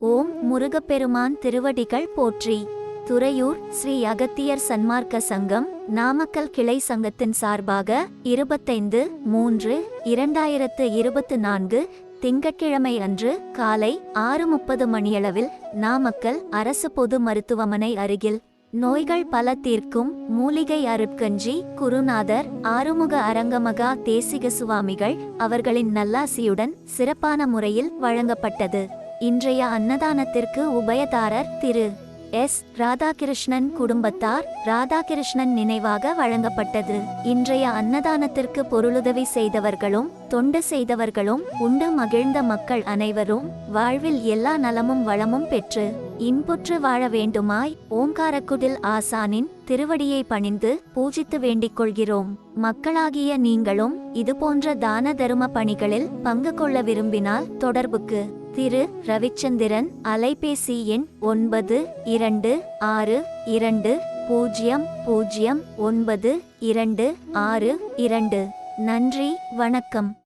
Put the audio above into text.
ஓம் முருகப்பெருமான் திருவடிகள் போற்றி. துறையூர் ஸ்ரீ அகத்தியர் சன்மார்க்க சங்கம் நாமக்கல் கிளை சங்கத்தின் சார்பாக இருபத்தைந்து மூன்று இரண்டாயிரத்து இருபத்து நான்கு திங்கட்கிழமை அன்று காலை ஆறு முப்பது மணியளவில் நாமக்கல் அரசு பொது மருத்துவமனை அருகில் நோய்கள் பல தீர்க்கும் மூலிகை அருட்கஞ்சி குருநாதர் ஆறுமுக அரங்கமகா தேசிக சுவாமிகள் அவர்களின் நல்லாசியுடன் சிறப்பான முறையில் வழங்கப்பட்டது. இன்றைய அன்னதானத்திற்கு உபயதாரர் திரு. எஸ். ராதாகிருஷ்ணன் குடும்பத்தார் ராதாகிருஷ்ணன் நினைவாக வழங்கப்பட்டது. இன்றைய அன்னதானத்திற்கு பொருளுதவி செய்தவர்களும் தொண்டு செய்தவர்களும் உண்டு மகிழ்ந்த மக்கள் அனைவரும் வாழ்வில் எல்லா நலமும் வளமும் பெற்று இன்புற்று வாழ வேண்டுமாய் ஓங்காரக்குடில் ஆசானின் திருவடியை பணிந்து பூஜித்து வேண்டிக் கொள்கிறோம். மக்களாகிய நீங்களும் இதுபோன்ற தான தரும பணிகளில் பங்கு கொள்ள விரும்பினால் தொடர்புக்கு திரு ரவிச்சந்திரன் அலைபேசி எண் ஒன்பது இரண்டு ஆறு இரண்டு பூஜ்ஜியம் பூஜ்ஜியம் ஒன்பது இரண்டு ஆறு இரண்டு. நன்றி வணக்கம்.